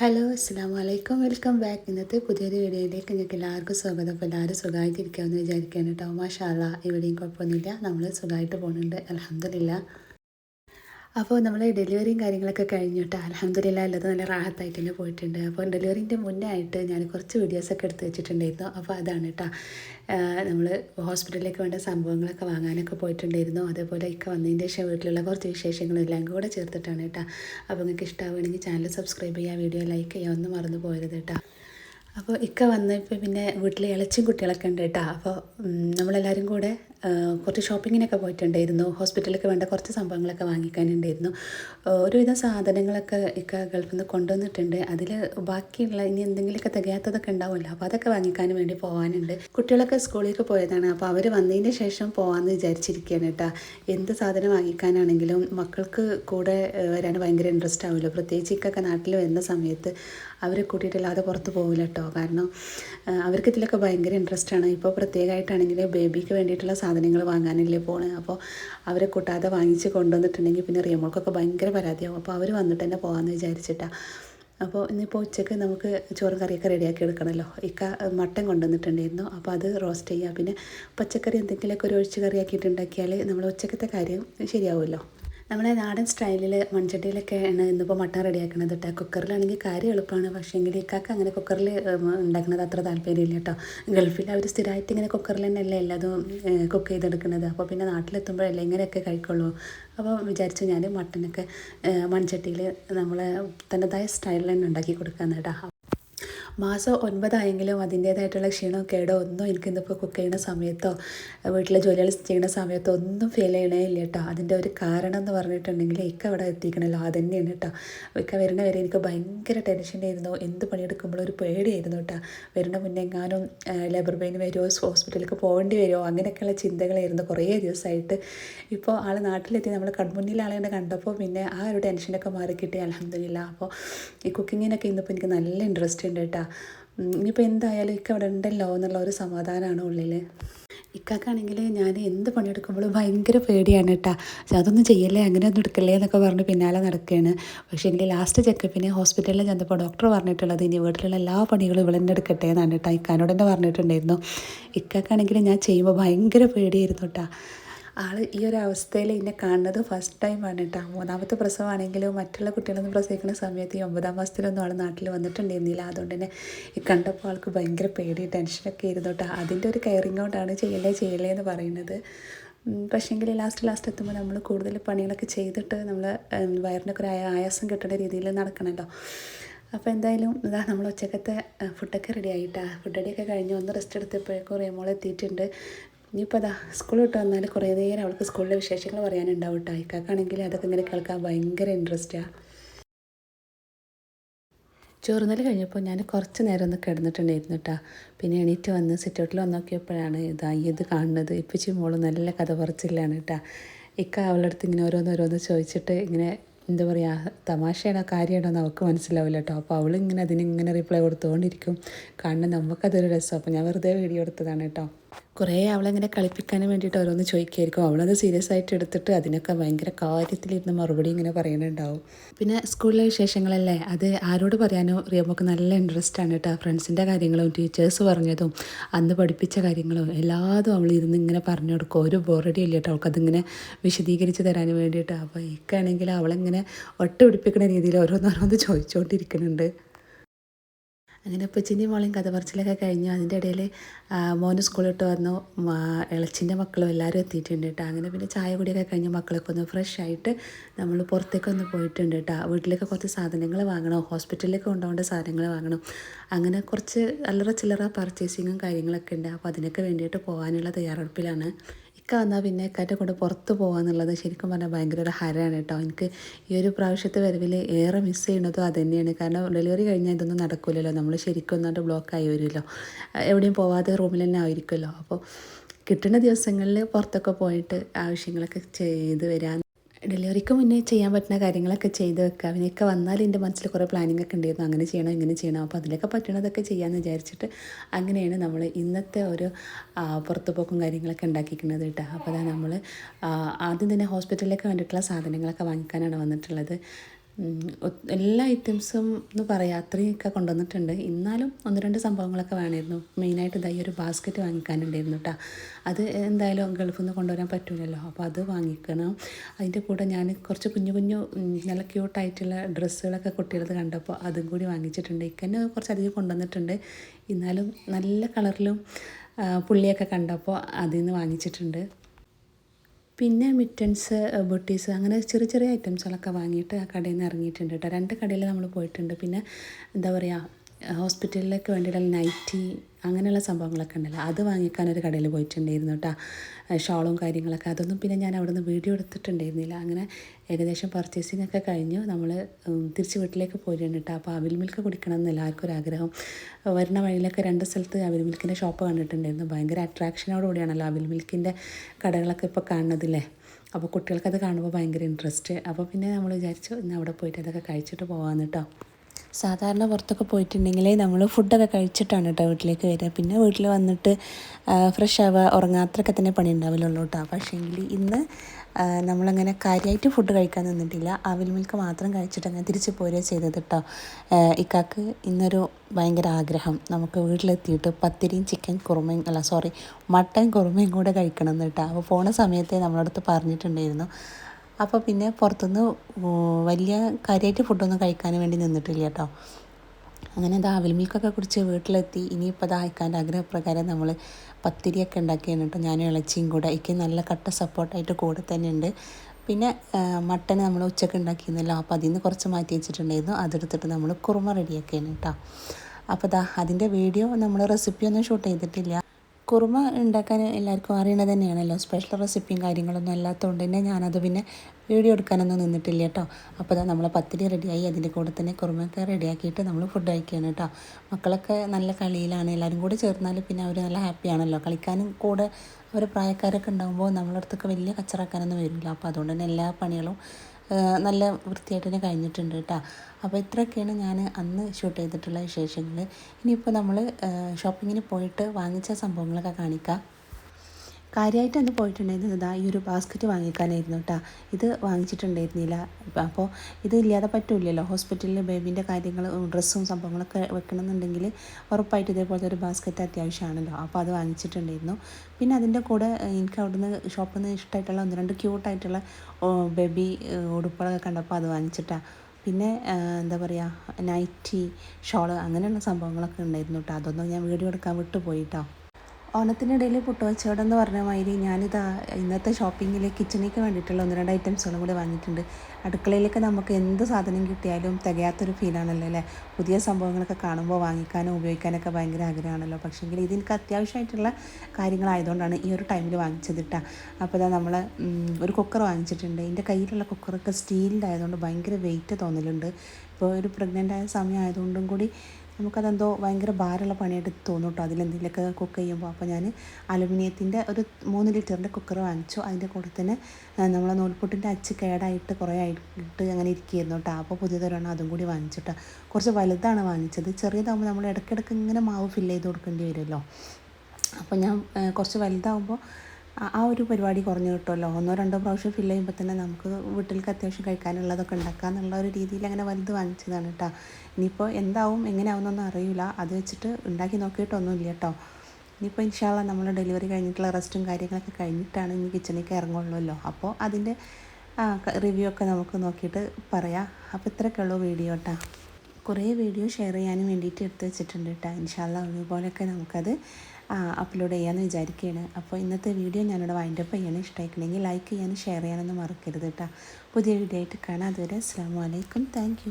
Hello അസ്സാം വലൈക്കും welcome back. ഇന്നത്തെ പുതിയൊരു വീഡിയോയിലേക്ക് നിങ്ങൾക്ക് എല്ലാവർക്കും സ്വാഗതം. അപ്പോൾ എല്ലാവരും സുഖമായിട്ടിരിക്കാമെന്ന് വിചാരിക്കുകയാണ് കേട്ടോ. മാഷാല്ല ഇവിടെയും കുഴപ്പമൊന്നുമില്ല. നമ്മൾ സുഖമായിട്ട് പോകുന്നുണ്ട്. അലഹമില്ല അപ്പോൾ നമ്മൾ ഡെലിവറിയും കാര്യങ്ങളൊക്കെ കഴിഞ്ഞിട്ട് അലഹമ്മദില്ല ഉള്ളത് നല്ല റാഹത്തായിട്ട് തന്നെ പോയിട്ടുണ്ട്. അപ്പോൾ ഡെലിവറിന്റെ മുന്നേ ആയിട്ട് ഞാൻ കുറച്ച് വീഡിയോസൊക്കെ എടുത്ത് വെച്ചിട്ടുണ്ടായിരുന്നു. അപ്പോൾ അതാണ് കേട്ടോ നമ്മൾ ഹോസ്പിറ്റലിലേക്ക് വേണ്ട സംഭവങ്ങളൊക്കെ വാങ്ങാനൊക്കെ പോയിട്ടുണ്ടായിരുന്നു. അതേപോലെ ഇക്ക വന്നതിന്റെ ശേഷം വീട്ടിലുള്ള കുറച്ച് വിശേഷങ്ങളും എല്ലാം കൂടെ ചേർത്തിട്ടാണ് കേട്ടോ അപ്പോൾ നിങ്ങൾക്ക് ഇഷ്ടമാവുകയാണെങ്കിൽ ചാനൽ സബ്സ്ക്രൈബ് ചെയ്യുക വീഡിയോ ലൈക്ക് ചെയ്യുക ഒന്നും മറന്നു പോയത് കേട്ടോ അപ്പോൾ ഇക്ക വന്നപ്പോൾ പിന്നെ വീട്ടിൽ ഇളച്ചും കുട്ടികളൊക്കെ ഉണ്ട് കേട്ടോ അപ്പോൾ നമ്മളെല്ലാവരും കൂടെ കുറച്ച് ഷോപ്പിങ്ങിനൊക്കെ പോയിട്ടുണ്ടായിരുന്നു. ഹോസ്പിറ്റലൊക്കെ വേണ്ട കുറച്ച് സംഭവങ്ങളൊക്കെ വാങ്ങിക്കാനുണ്ടായിരുന്നു. ഒരുവിധം സാധനങ്ങളൊക്കെ ഇക്ക ഗൾഫിൽ നിന്ന് കൊണ്ടുവന്നിട്ടുണ്ട്. അതിൽ ബാക്കിയുള്ള ഇനി എന്തെങ്കിലുമൊക്കെ തികയാത്തതൊക്കെ ഉണ്ടാവുമല്ലോ. അപ്പോൾ അതൊക്കെ വാങ്ങിക്കാൻ വേണ്ടി പോകാനുണ്ട് കുട്ടികളൊക്കെ സ്കൂളിലേക്ക് പോയതാണ്. അപ്പോൾ അവർ വന്നതിന് ശേഷം പോകാമെന്ന് വിചാരിച്ചിരിക്കുകയാണ് കേട്ടോ. എന്ത് സാധനം വാങ്ങിക്കാനാണെങ്കിലും മക്കൾക്ക് കൂടെ വരാൻ ഭയങ്കര ഇൻട്രസ്റ്റ് ആവുമല്ലോ. പ്രത്യേകിച്ച് ഇക്കൊക്കെ നാട്ടിൽ വരുന്ന സമയത്ത് അവരെ കൂട്ടിയിട്ടല്ലാതെ പുറത്ത് പോകില്ല കേട്ടോ. കാരണം അവർക്ക് ഇതിലൊക്കെ ഭയങ്കര ആണ്. ഇപ്പോൾ പ്രത്യേകമായിട്ടാണെങ്കിൽ ബേബിക്ക് വേണ്ടിയിട്ടുള്ള സാധനങ്ങൾ വാങ്ങാനല്ലേ പോണ്. അപ്പോൾ അവരെ കൂട്ടാതെ വാങ്ങിച്ച് കൊണ്ടുവന്നിട്ടുണ്ടെങ്കിൽ പിന്നെ റിയമോൾക്കൊക്കെ ഭയങ്കര പരാതിയാവും. അപ്പോൾ അവർ വന്നിട്ട് തന്നെ പോകാമെന്ന് വിചാരിച്ചിട്ടാണ് അപ്പോൾ ഇന്നിപ്പോൾ ഉച്ചയ്ക്ക് നമുക്ക് ചോറും കറിയൊക്കെ റെഡിയാക്കി എടുക്കണമല്ലോ ഇക്ക മട്ടൻ കൊണ്ടുവന്നിട്ടുണ്ടായിരുന്നു. അപ്പോൾ അത് റോസ്റ്റ് ചെയ്യുക പിന്നെ പച്ചക്കറി എന്തെങ്കിലുമൊക്കെ ഒരു ഒഴിച്ച് കറിയാക്കിയിട്ടുണ്ടാക്കിയാൽ നമ്മൾ ഉച്ചക്കത്തെ കാര്യം ശരിയാവുമല്ലോ. നമ്മുടെ നാടൻ സ്റ്റൈലിൽ മൺചട്ടിയിലൊക്കെയാണ് ഇന്നിപ്പോൾ മട്ടൻ റെഡിയാക്കണത് കേട്ടോ കുക്കറിലാണെങ്കിൽ കാര്യം എളുപ്പമാണ് പക്ഷേ എങ്കിൽ ഇക്കാക്ക് അങ്ങനെ കുക്കറിൽ ഉണ്ടാക്കുന്നത് അത്ര താല്പര്യമില്ല കേട്ടോ ഗൾഫിൽ അവർ സ്ഥിരമായിട്ട് ഇങ്ങനെ കുക്കറിൽ തന്നെയല്ലേ എല്ലാതും കുക്ക് ചെയ്തെടുക്കുന്നത് അപ്പോൾ പിന്നെ നാട്ടിലെത്തുമ്പോഴല്ലേ ഇങ്ങനെയൊക്കെ കഴിക്കുള്ളൂ. അപ്പോൾ വിചാരിച്ചു ഞാൻ മട്ടനൊക്കെ മൺചട്ടിയിൽ നമ്മൾ തനതായ സ്റ്റൈലിൽ തന്നെ ഉണ്ടാക്കി കൊടുക്കാമെന്ന് കേട്ടോ മാസം ഒൻപതായെങ്കിലും അതിന്റേതായിട്ടുള്ള ക്ഷീണമോ കേടോ ഒന്നും എനിക്കിന്നിപ്പോൾ കുക്ക് ചെയ്യുന്ന സമയത്തോ വീട്ടിലെ ജോലികൾ ചെയ്യുന്ന സമയത്തോ ഒന്നും ഫീൽ ചെയ്യണേ ഇല്ല കേട്ടോ അതിന്റെ ഒരു കാരണം എന്ന് പറഞ്ഞിട്ടുണ്ടെങ്കിൽ ഇക്ക അവിടെ എത്തിക്കണല്ലോ. തന്നെയാണ് കേട്ടോ ഇക്ക വരുന്ന വരെ എനിക്ക് ഭയങ്കര ടെൻഷനായിരുന്നു എന്ത് പണിയെടുക്കുമ്പോഴും ഒരു പേടിയായിരുന്നു കേട്ടോ വരുന്ന മുന്നേ എങ്ങാനും ലേബർ പെയിൻ വരുമോ ഹോസ്പിറ്റലിലേക്ക് പോകേണ്ടി വരുമോ അങ്ങനെയൊക്കെയുള്ള ചിന്തകളായിരുന്നു കുറേ ദിവസമായിട്ട്. ഇപ്പോൾ ആൾ നാട്ടിലെത്തി നമ്മൾ കൺമുന്നിൽ ആളെ കണ്ടപ്പോൾ പിന്നെ ആ ഒരു ടെൻഷനൊക്കെ മാറി കിട്ടി അലഹമില്ല അപ്പോൾ ഈ കുക്കിങ്ങിനൊക്കെ ഇന്നിപ്പോൾ എനിക്ക് നല്ല ഇൻട്രസ്റ്റ് ഉണ്ട് കേട്ടോ ഇനിയിപ്പോൾ എന്തായാലും ഇക്ക അവിടെ ഉണ്ടല്ലോ എന്നുള്ള ഒരു സമാധാനമാണ് ഉള്ളിൽ ഇക്കാക്കാണെങ്കിൽ ഞാൻ എന്ത് പണിയെടുക്കുമ്പോഴും ഭയങ്കര പേടിയാണ് കേട്ടോ. അതൊന്നും ചെയ്യല്ലേ അങ്ങനെ ഒന്നും എടുക്കല്ലേ എന്നൊക്കെ പറഞ്ഞ് പിന്നാലെ നടക്കുകയാണ് പക്ഷേ എങ്കിൽ ലാസ്റ്റ് ചെക്കപ്പിന് ഹോസ്പിറ്റലിൽ ചെന്നപ്പോൾ ഡോക്ടർ പറഞ്ഞിട്ടുള്ളത് ഇനി വീട്ടിലുള്ള എല്ലാ പണികളും ഇവിടെ തന്നെ എടുക്കട്ടെ എന്നാണ് കേട്ടോ. ഇക്കാനോട് തന്നെ പറഞ്ഞിട്ടുണ്ടായിരുന്നു. ഇക്കാക്കാണെങ്കിൽ ഞാൻ ചെയ്യുമ്പോൾ ഭയങ്കര പേടിയായിരുന്നു കേട്ടോ. ആൾ ഈ ഒരു അവസ്ഥയിൽ എന്നെ കാണുന്നത് ഫസ്റ്റ് ടൈമാണ് കേട്ടോ. മൂന്നാമത്തെ പ്രസവമാണെങ്കിലും മറ്റുള്ള കുട്ടികളൊന്നും പ്രസവിക്കുന്ന സമയത്ത് ഈ ഒമ്പതാം മാസത്തിലൊന്നും ആൾ നാട്ടിൽ വന്നിട്ടുണ്ടായിരുന്നില്ല. അതുകൊണ്ട് തന്നെ കണ്ടപ്പോൾ ആൾക്ക് ഭയങ്കര പേടി ടെൻഷനൊക്കെ ഇരുന്നു കേട്ടോ. അതിന്റെ ഒരു കെയറിങ് കൊണ്ടാണ് ചെയ്യലേ ചെയ്യലേ എന്ന് പറയുന്നത്. പക്ഷേങ്കിൽ ലാസ്റ്റ് ലാസ്റ്റ് എത്തുമ്പോൾ നമ്മൾ കൂടുതൽ പണികളൊക്കെ ചെയ്തിട്ട് നമ്മൾ വയറിനൊക്കെ ഒരു ആയാസം കിട്ടുന്ന രീതിയിൽ നടക്കണമല്ലോ അപ്പോൾ എന്തായാലും ഇതാ നമ്മൾ ഉച്ചക്കത്തെ ഫുഡൊക്കെ റെഡി ആയിട്ടാണ് ഫുഡ് റെഡിയൊക്കെ കഴിഞ്ഞ് ഒന്ന് റെസ്റ്റ് എടുത്തപ്പോഴേക്കും റേമോൾ എത്തിയിട്ടുണ്ട്. ഇനിയിപ്പോൾ അതാ സ്കൂൾ വിട്ട് വന്നാൽ കുറേ നേരം അവൾക്ക് സ്കൂളിലെ വിശേഷങ്ങൾ പറയാനുണ്ടാവും കേട്ടോ ഇക്കാക്കാണെങ്കിൽ അതൊക്കെ ഇങ്ങനെ കേൾക്കാൻ ഭയങ്കര ഇൻട്രസ്റ്റാണ് ചോറുന്നൽ കഴിഞ്ഞപ്പോൾ ഞാൻ കുറച്ച് നേരം ഒന്ന് കിടന്നിട്ടുണ്ടായിരുന്നു കേട്ടോ പിന്നെ എണീറ്റ് വന്ന് സിറ്റൗട്ടിൽ വന്ന് നോക്കിയപ്പോഴാണ് ഇതാ ഇത് കാണുന്നത്. ഇപ്പിച്ചി മോൾ നല്ല കഥ പറച്ചില്ലാണ് കേട്ടോ ഇക്ക അവളുടെ അടുത്ത് ഇങ്ങനെ ഓരോന്ന് ഓരോന്ന് ചോദിച്ചിട്ട് ഇങ്ങനെ എന്താ പറയുക തമാശയാണോ കാര്യമാണോ എന്ന് അവൾക്ക് മനസ്സിലാവില്ല കേട്ടോ അപ്പോൾ അവളിങ്ങനെ അതിനിങ്ങനെ റിപ്ലൈ കൊടുത്തുകൊണ്ടിരിക്കും കാരണം നമുക്കതൊരു രസം. അപ്പോൾ ഞാൻ വെറുതെ വീഡിയോ എടുത്തതാണ് കേട്ടോ കുറേ അവളെങ്ങനെ കളിപ്പിക്കാനും വേണ്ടിയിട്ട് ഓരോന്ന് ചോദിക്കുമായിരിക്കും അവളത് സീരിയസ് ആയിട്ട് എടുത്തിട്ട് അതിനൊക്കെ ഭയങ്കര കാര്യത്തിലിരുന്ന് മറുപടി ഇങ്ങനെ പറയുന്നുണ്ടാവും പിന്നെ സ്കൂളിലെ വിശേഷങ്ങളല്ലേ? അത് ആരോട് പറയാനോ? റിയമൊക്കെ നല്ല ഇൻട്രസ്റ്റ് ആണ് കേട്ടോ. ഫ്രണ്ട്സിന്റെ കാര്യങ്ങളും ടീച്ചേഴ്സ് പറഞ്ഞതും അന്ന് പഠിപ്പിച്ച കാര്യങ്ങളും എല്ലാതും അവൾ ഇരുന്ന് ഇങ്ങനെ പറഞ്ഞു കൊടുക്കും. ഒരു ബോറടി ഇല്ല കേട്ടോ. അവൾക്കതിങ്ങനെ വിശദീകരിച്ച് തരാൻ വേണ്ടിയിട്ട്. അപ്പോൾ ഇക്കാണെങ്കിൽ അവളെങ്ങനെ ഒട്ട് പിടിപ്പിക്കുന്ന രീതിയിൽ ഓരോന്നോരോന്ന് ചോദിച്ചുകൊണ്ടിരിക്കുന്നുണ്ട് അങ്ങനെ ഉപ്പച്ചിന്റെയും മോളെയും കഥ പറച്ചിലൊക്കെ കഴിഞ്ഞു. അതിന്റെ ഇടയിൽ മോന് സ്കൂളിട്ട് വന്നു. ഇളച്ചിന്റെ മക്കളും എല്ലാവരും എത്തിയിട്ടുണ്ട് കേട്ടോ. അങ്ങനെ പിന്നെ ചായ കുടിയൊക്കെ കഴിഞ്ഞ് മക്കളൊക്കെ ഒന്ന് ഫ്രഷ് ആയിട്ട് നമ്മൾ പുറത്തേക്കൊന്ന് പോയിട്ടുണ്ട് കേട്ടോ. വീട്ടിലേക്ക് കുറച്ച് സാധനങ്ങൾ വാങ്ങണം. ഹോസ്പിറ്റലിലേക്ക് കൊണ്ടുപോകേണ്ട സാധനങ്ങൾ വാങ്ങണം. അങ്ങനെ കുറച്ച് അല്ലറ ചില്ലറ പർച്ചേസിങ്ങും കാര്യങ്ങളൊക്കെ ഉണ്ട്. അപ്പോൾ അതിനൊക്കെ വേണ്ടിയിട്ട് പോകാനുള്ള തയ്യാറെടുപ്പിലാണ്. ഇക്ക വന്നാൽ പിന്നെ ഇക്കാന്റെ കൊണ്ട് പുറത്ത് പോകാന്നുള്ളത് ശരിക്കും പറഞ്ഞാൽ ഭയങ്കര ഒരു ഹരമാണ് കേട്ടോ. എനിക്ക് ഈ ഒരു പ്രാവശ്യത്തെ വരവിൽ ഏറെ മിസ് ചെയ്യുന്നതും അതുതന്നെയാണ് കാരണം ഡെലിവറി കഴിഞ്ഞാൽ ഇതൊന്നും നടക്കില്ലല്ലോ നമ്മൾ ശരിക്കും ഒന്നാണ്ട് ബ്ലോക്കായി വരുമല്ലോ. എവിടെയും പോവാതെ റൂമിൽ തന്നെ ആയിരിക്കുമല്ലോ. അപ്പോൾ കിട്ടുന്ന ദിവസങ്ങളിൽ പുറത്തൊക്കെ പോയിട്ട് ആവശ്യങ്ങളൊക്കെ ചെയ്ത് വരാൻ ഡെലിവറിക്ക് മുന്നേ ചെയ്യാൻ പറ്റുന്ന കാര്യങ്ങളൊക്കെ ചെയ്ത് വെക്കുക. അവനൊക്കെ വന്നാൽ എന്റെ മനസ്സിൽ കുറേ പ്ലാനിങ് ഒക്കെ ഉണ്ടായിരുന്നു. അങ്ങനെ ചെയ്യണം ഇങ്ങനെ ചെയ്യണം? അപ്പോൾ അതിലൊക്കെ പറ്റണതൊക്കെ ചെയ്യാമെന്ന് വിചാരിച്ചിട്ട് അങ്ങനെയാണ് നമ്മൾ ഇന്നത്തെ ഒരു പുറത്തുപോക്കും കാര്യങ്ങളൊക്കെ ഉണ്ടാക്കിക്കുന്നത് കേട്ടോ. അപ്പോൾ അതാ നമ്മൾ ആദ്യം തന്നെ ഹോസ്പിറ്റലിലേക്ക് വേണ്ടിയിട്ടുള്ള സാധനങ്ങളൊക്കെ വാങ്ങിക്കാനാണ് വന്നിട്ടുള്ളത്. എല്ലാ ഐറ്റംസും എന്ന് പറയാം. അത്രയൊക്കെ കൊണ്ടുവന്നിട്ടുണ്ട്. എന്നാലും ഒന്ന് രണ്ട് സംഭവങ്ങളൊക്കെ വേണമായിരുന്നു. മെയിനായിട്ട് ഇതായി ഒരു ബാസ്ക്കറ്റ് വാങ്ങിക്കാനുണ്ടായിരുന്നു കേട്ടോ അത് എന്തായാലും ഗൾഫിൽ നിന്ന് കൊണ്ടുവരാൻ പറ്റില്ലല്ലോ അപ്പോൾ അത് വാങ്ങിക്കണം. അതിന്റെ കൂടെ ഞാൻ കുറച്ച് കുഞ്ഞു കുഞ്ഞു നല്ല ക്യൂട്ടായിട്ടുള്ള ഡ്രസ്സുകളൊക്കെ കുട്ടികളത് കണ്ടപ്പോൾ അതും കൂടി വാങ്ങിച്ചിട്ടുണ്ട്. ഇക്കന്നെ കുറച്ചധികം കൊണ്ടുവന്നിട്ടുണ്ട്. എന്നാലും നല്ല കളറിലും പുള്ളിയൊക്കെ കണ്ടപ്പോൾ അതിൽ നിന്ന് വാങ്ങിച്ചിട്ടുണ്ട്. പിന്നെ മിറ്റൻസ് ബൊട്ടീസ് അങ്ങനെ ചെറിയ ചെറിയ ഐറ്റംസുകളൊക്കെ വാങ്ങിയിട്ട് ആ കടയിൽ നിന്ന് ഇറങ്ങിയിട്ടുണ്ട് കേട്ടോ രണ്ട് കടയിൽ നമ്മൾ പോയിട്ടുണ്ട്. പിന്നെ എന്താ പറയുക ഹോസ്പിറ്റലിലേക്ക് വേണ്ടിയിട്ടുള്ള നൈറ്റി അങ്ങനെയുള്ള സംഭവങ്ങളൊക്കെ ഉണ്ടല്ലോ. അത് വാങ്ങിക്കാൻ ഒരു കടയിൽ പോയിട്ടുണ്ടായിരുന്നു കേട്ടോ. ഷോളും കാര്യങ്ങളൊക്കെ. അതൊന്നും പിന്നെ ഞാൻ അവിടെ നിന്ന് വീഡിയോ എടുത്തിട്ടുണ്ടായിരുന്നില്ല. അങ്ങനെ ഏകദേശം പർച്ചേസിംഗ് ഒക്കെ കഴിഞ്ഞു. നമ്മൾ തിരിച്ച് വീട്ടിലേക്ക് പോയിരുന്നു കേട്ടോ. അപ്പോൾ അവിൽ മിൽക്ക് കുടിക്കണം എന്ന് എല്ലാവർക്കും ഒരു ആഗ്രഹം. വരുന്ന വഴിയിലൊക്കെ രണ്ട് സ്ഥലത്ത് അവിൽ മിൽക്കിന്റെ ഷോപ്പ് കണ്ടിട്ടുണ്ടായിരുന്നു. ഭയങ്കര അട്രാക്ഷനോട് കൂടിയാണല്ലോ അവിൽ മിൽക്കിന്റെ കടകളൊക്കെ ഇപ്പോൾ കാണുന്നതില്ലേ അപ്പോൾ കുട്ടികൾക്കത് കാണുമ്പോൾ ഭയങ്കര ഇൻട്രസ്റ്റ് അപ്പോൾ പിന്നെ നമ്മൾ വിചാരിച്ചു ഇന്ന് അവിടെ പോയിട്ട് അതൊക്കെ കഴിച്ചിട്ട് പോകാമെന്ന് കേട്ടോ സാധാരണ പുറത്തൊക്കെ പോയിട്ടുണ്ടെങ്കിൽ നമ്മൾ ഫുഡൊക്കെ കഴിച്ചിട്ടാണ് കേട്ടോ വീട്ടിലേക്ക് വരിക. പിന്നെ വീട്ടിൽ വന്നിട്ട് ഫ്രഷ് ആവുക ഉറങ്ങാത്രയൊക്കെ തന്നെ പണി ഉണ്ടാവില്ലുള്ളൂ കേട്ടോ പക്ഷേങ്കിൽ ഇന്ന് നമ്മളങ്ങനെ കാര്യമായിട്ട് ഫുഡ് കഴിക്കാൻ നിന്നിട്ടില്ല. അവിൽ മിൽക്ക് മാത്രം കഴിച്ചിട്ട് അങ്ങനെ തിരിച്ച് പോരുക ചെയ്തത് കേട്ടോ ഇക്കാക്ക് ഇന്നൊരു ഭയങ്കര ആഗ്രഹം. നമുക്ക് വീട്ടിലെത്തിയിട്ട് പത്തിരിയും ചിക്കൻ കുറുമയും അല്ല സോറി മട്ടൻ കുറുമയും കൂടെ കഴിക്കണം എന്ന് കേട്ടോ അപ്പോൾ പോണ സമയത്തെ നമ്മളടുത്ത് പറഞ്ഞിട്ടുണ്ടായിരുന്നു. അപ്പോൾ പിന്നെ പുറത്തുനിന്ന് വലിയ കാര്യമായിട്ട് ഫുഡൊന്നും കഴിക്കാൻ വേണ്ടി നിന്നിട്ടില്ല കേട്ടോ അങ്ങനെ ദാ അവിൽ മിൽക്കൊക്കെ കുടിച്ച് വീട്ടിലെത്തി. ഇനിയിപ്പോൾ ദാഹിക്കാന്റെ ആഗ്രഹപ്രകാരം നമ്മൾ പത്തിരിയൊക്കെ ഉണ്ടാക്കിയാണ് കേട്ടോ ഞാനും ഇളച്ചിയും കൂടെ എനിക്ക് നല്ല കട്ട സപ്പോർട്ടായിട്ട് കൂടെ തന്നെ ഉണ്ട് പിന്നെ മട്ടൻ നമ്മൾ ഉച്ചയ്ക്ക് ഉണ്ടാക്കിയിരുന്നല്ലോ. അപ്പോൾ അതിൽ നിന്ന് കുറച്ച് മാറ്റി വെച്ചിട്ടുണ്ടായിരുന്നു. അതെടുത്തിട്ട് നമ്മൾ കുറുമ റെഡിയാക്കിയാണ് കേട്ടോ അപ്പോൾ ദാ അതിന്റെ വീഡിയോ നമ്മൾ റെസിപ്പിയൊന്നും ഷൂട്ട് ചെയ്തിട്ടില്ല. കുറുമ ഉണ്ടാക്കാൻ എല്ലാവർക്കും അറിയണത് തന്നെയാണല്ലോ. സ്പെഷ്യൽ റെസിപ്പിയും കാര്യങ്ങളൊന്നും അല്ലാത്തതുകൊണ്ട് തന്നെ ഞാനത് പിന്നെ വീഡിയോ എടുക്കാനൊന്നും നിന്നിട്ടില്ല കേട്ടോ. അപ്പോൾ ഇതാ നമ്മളെ പത്തിരി റെഡിയായി അതിന്റെ കൂടെ തന്നെ കുറുമയൊക്കെ റെഡിയാക്കിയിട്ട് നമ്മൾ ഫുഡ് കഴിക്കുകയാണ് കേട്ടോ. മക്കളൊക്കെ നല്ല കളിയിലാണ്. എല്ലാവരും കൂടെ ചേർന്നാൽ പിന്നെ അവർ നല്ല ഹാപ്പിയാണല്ലോ കളിക്കാനും കൂടെ അവർ പ്രായക്കാരൊക്കെ ഉണ്ടാകുമ്പോൾ നമ്മളടുത്തൊക്കെ വലിയ കച്ചറാക്കാനൊന്നും വരില്ല. അപ്പോൾ അതുകൊണ്ട് തന്നെ എല്ലാ പണികളും നല്ല വൃത്തിയായിട്ട് തന്നെ കഴിഞ്ഞിട്ടുണ്ട് കേട്ടോ. അപ്പോൾ ഇത്രയൊക്കെയാണ് ഞാൻ അന്ന് ഷൂട്ട് ചെയ്തിട്ടുള്ള വിശേഷങ്ങൾ. ഇനിയിപ്പോൾ നമ്മൾ ഷോപ്പിങ്ങിന് പോയിട്ട് വാങ്ങിച്ച സംഭവങ്ങളൊക്കെ കാണിക്കാം. കാര്യമായിട്ട് അന്ന് പോയിട്ടുണ്ടായിരുന്നത് ഇതാ ഈ ഒരു ബാസ്ക്കറ്റ് വാങ്ങിക്കാനായിരുന്നു കേട്ടോ ഇത് വാങ്ങിച്ചിട്ടുണ്ടായിരുന്നില്ല. അപ്പോൾ ഇത് ഇല്ലാതെ പറ്റില്ലല്ലോ. ഹോസ്പിറ്റലിൽ ബേബിന്റെ കാര്യങ്ങൾ ഡ്രസ്സും സംഭവങ്ങളൊക്കെ വെക്കണമെന്നുണ്ടെങ്കിൽ ഉറപ്പായിട്ട് ഇതേപോലത്തെ ഒരു ബാസ്ക്കറ്റ് അത്യാവശ്യമാണല്ലോ. അപ്പോൾ അത് വാങ്ങിച്ചിട്ടുണ്ടായിരുന്നു. പിന്നെ അതിന്റെ കൂടെ എനിക്ക് അവിടുന്ന് ഷോപ്പിൽ നിന്ന് ഇഷ്ടമായിട്ടുള്ള ഒന്ന് രണ്ട് ക്യൂട്ടായിട്ടുള്ള ബേബി ഉടുപ്പുകളൊക്കെ കണ്ടപ്പോൾ അത് വാങ്ങിച്ചിട്ടാണ് പിന്നെ എന്താ പറയുക നൈറ്റി ഷോൾ അങ്ങനെയുള്ള സംഭവങ്ങളൊക്കെ ഉണ്ടായിരുന്നു കേട്ടോ അതൊന്നും ഞാൻ വീഡിയോ എടുക്കാൻ വിട്ടുപോയിട്ടോ ഓണത്തിനിടയിൽ പുട്ടുവച്ചവടം എന്ന് പറഞ്ഞ മാതിരി ഞാനിത് ഇന്നത്തെ ഷോപ്പിങ്ങിൽ കിച്ചണിലേക്ക് വേണ്ടിയിട്ടുള്ള ഒന്ന് രണ്ട് ഐറ്റംസുകളും കൂടി വാങ്ങിയിട്ടുണ്ട്. അടുക്കളയിലേക്ക് നമുക്ക് എന്ത് സാധനം കിട്ടിയാലും തികയാത്തൊരു ഫീലാണല്ലോ അല്ലേ? പുതിയ സംഭവങ്ങളൊക്കെ കാണുമ്പോൾ വാങ്ങിക്കാനും ഉപയോഗിക്കാനൊക്കെ ഭയങ്കര ആഗ്രഹമാണല്ലോ. പക്ഷേങ്കിൽ ഇതെനിക്ക് അത്യാവശ്യമായിട്ടുള്ള കാര്യങ്ങളായതുകൊണ്ടാണ് ഈ ഒരു ടൈമിൽ വാങ്ങിച്ചത് കേട്ടോ അപ്പോൾ ഇതാ നമ്മൾ ഒരു കുക്കർ വാങ്ങിച്ചിട്ടുണ്ട്. എന്റെ കയ്യിലുള്ള കുക്കറൊക്കെ സ്റ്റീലിന്റെ ആയതുകൊണ്ട് ഭയങ്കര വെയിറ്റ് തോന്നലുണ്ട്. ഇപ്പോൾ ഒരു പ്രഗ്നന്റ് ആയ സമയം ആയതുകൊണ്ടും കൂടി നമുക്കതെന്തോ ഭയങ്കര ഭാരമുള്ള പണിയായിട്ട് തോന്നും കേട്ടോ അതിലെന്തെങ്കിലുമൊക്കെ കുക്ക് ചെയ്യുമ്പോൾ അപ്പോൾ ഞാൻ അലുമിനിയത്തിന്റെ ഒരു മൂന്ന് ലിറ്ററിന്റെ കുക്കർ വാങ്ങിച്ചു. അതിന്റെ കൂടെ തന്നെ നമ്മളെ നൂൽപുട്ടിന്റെ അച്ച് കേടായിട്ട് കുറേ ആയിട്ട് അങ്ങനെ ഇരിക്കുകയായിരുന്നു കേട്ടോ. അപ്പോൾ പുതിയതൊരെണ്ണം അതും കൂടി വാങ്ങിച്ചിട്ടാ കുറച്ച് വലുതാണ് വാങ്ങിച്ചത്. ചെറിയതാകുമ്പോൾ നമ്മൾ ഇടയ്ക്കിടയ്ക്ക് ഇങ്ങനെ മാവ് ഫില്ല് ചെയ്ത് കൊടുക്കേണ്ടി വരുമല്ലോ. അപ്പോൾ ഞാൻ കുറച്ച് വലുതാകുമ്പോൾ ആ- ഒരു പരിപാടി കുറഞ്ഞു കിട്ടുമല്ലോ? ഒന്നോ രണ്ടോ പ്രാവശ്യം ഫില്ല് ചെയ്യുമ്പോൾ തന്നെ നമുക്ക് വീട്ടിലേക്ക് അത്യാവശ്യം കഴിക്കാനുള്ളതൊക്കെ ഉണ്ടാക്കാന്നുള്ള ഒരു രീതിയിൽ അങ്ങനെ വലുത് വാങ്ങിച്ചതാണ് കേട്ടോ ഇനിയിപ്പോൾ എന്താവും എങ്ങനെയാവുന്നൊന്നും അറിയില്ല. അത് വെച്ചിട്ട് ഉണ്ടാക്കി നോക്കിയിട്ടൊന്നുമില്ല കേട്ടോ ഇനിയിപ്പോൾ ഇൻഷാല്ല നമ്മൾ ഡെലിവറി കഴിഞ്ഞിട്ടുള്ള റെസ്റ്റും കാര്യങ്ങളൊക്കെ കഴിഞ്ഞിട്ടാണ് ഇനി കിച്ചണിലേക്ക് ഇറങ്ങുള്ളൂല്ലോ. അപ്പോൾ അതിന്റെ റിവ്യൂ ഒക്കെ നമുക്ക് നോക്കിയിട്ട് പറയാം. അപ്പോൾ ഇത്രയൊക്കെയുള്ളൂ വീഡിയോ കേട്ടോ കുറേ വീഡിയോ ഷെയർ ചെയ്യാനും വേണ്ടിയിട്ട് എടുത്ത് വെച്ചിട്ടുണ്ട് കേട്ടോ ഇൻഷാല്ല അതുപോലെയൊക്കെ നമുക്കത് അപ്ലോഡ് ചെയ്യാമെന്ന് വിചാരിക്കുകയാണ് അപ്പോൾ ഇന്നത്തെ വീഡിയോ ഞാനിവിടെ വൈൻഡപ്പ് ചെയ്യണം ഇഷ്ടമായിക്കണമെങ്കിൽ ലൈക്ക് ചെയ്യാനും ഷെയർ ചെയ്യാനൊന്നും മറക്കരുത് കേട്ടോ പുതിയ വീഡിയോ ആയിട്ട് കാണാം. അതുവരെ അസ്സാം വലൈക്കും താങ്ക്